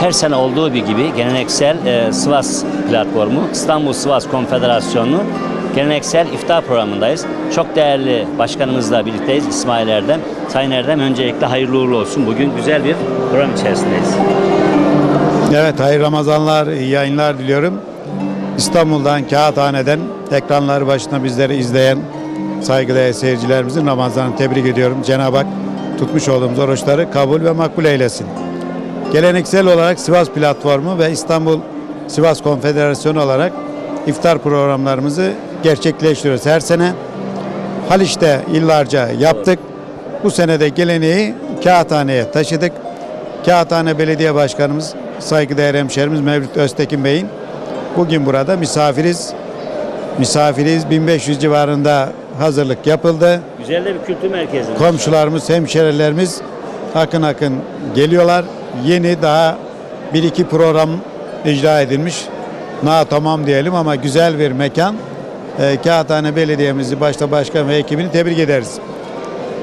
her sene olduğu bir gibi geleneksel e, Sivas platformu, İstanbul Sivas Konfederasyonu'nun geleneksel iftar programındayız. Çok değerli başkanımızla birlikteyiz İsmail Erdem. Sayın Erdem öncelikle hayırlı uğurlu olsun. Bugün güzel bir program içerisindeyiz. Evet, hayırlı Ramazanlar, iyi yayınlar diliyorum. İstanbul'dan, Kağıthane'den ekranları başında bizleri izleyen saygıdeğer seyircilerimizin Ramazan'ını tebrik ediyorum. Cenab-ı Hak tutmuş olduğumuz oruçları kabul ve makbul eylesin. Geleneksel olarak Sivas Platformu ve İstanbul Sivas Konfederasyonu olarak iftar programlarımızı gerçekleştiriyoruz. Her sene Haliç'te yıllarca yaptık. Bu sene de geleneği Kağıthane'ye taşıdık. Kağıthane Belediye Başkanımız, saygıdeğer hemşerimiz Mevlüt Öztekin Bey'in bugün burada misafiriz. Misafiriz 1500 civarında hazırlık yapıldı. Güzel de bir kültür merkezi. Komşularımız, hemşerilerimiz akın akın geliyorlar. Yeni daha bir iki program icra edilmiş. Na tamam diyelim ama güzel bir mekan. Ee, Kağıthane Belediye'mizi başta başkan ve ekibini tebrik ederiz.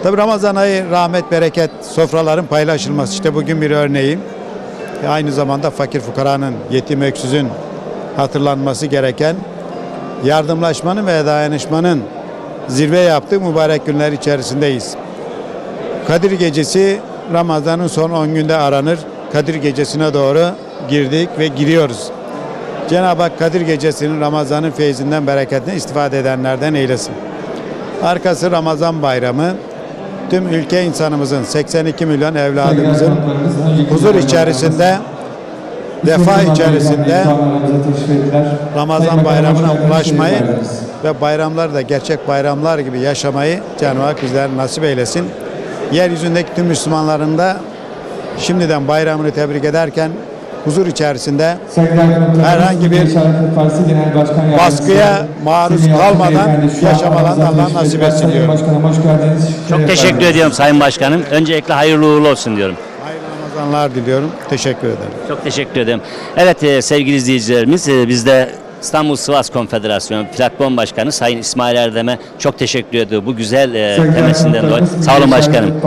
Tabi Ramazan ayı rahmet, bereket, sofraların paylaşılması. işte bugün bir örneği. E, Aynı zamanda fakir fukaranın, yetim öksüzün hatırlanması gereken yardımlaşmanın ve dayanışmanın zirve yaptığı mübarek günler içerisindeyiz. Kadir Gecesi Ramazan'ın son 10 günde aranır. Kadir Gecesi'ne doğru girdik ve giriyoruz. Cenab-ı Hak Kadir Gecesi'nin Ramazan'ın feyzinden, bereketinden istifade edenlerden eylesin. Arkası Ramazan Bayramı. Tüm ülke insanımızın, 82 milyon evladımızın huzur içerisinde, defa içerisinde Ramazan bayramına ulaşmayı ve bayramları da gerçek bayramlar gibi yaşamayı Cenab-ı Hak bizler nasip eylesin. Yeryüzündeki tüm Müslümanların da şimdiden bayramını tebrik ederken huzur içerisinde herhangi bir baskıya maruz kalmadan yaşamalarını Allah nasip etsin diyorum. Başkanım hoş geldiniz. Çok teşekkür ediyorum Sayın Başkanım. Öncelikle hayırlı uğurlu olsun diyorum. Hayırlı Ramazanlar diliyorum. Teşekkür ederim. Çok teşekkür ederim. Evet e, sevgili izleyicilerimiz e, biz de İstanbul Sivas Konfederasyonu Platform Başkanı Sayın İsmail Erdem'e çok teşekkür ediyor bu güzel e, temesinden dolayı. Sağ olun başkanım.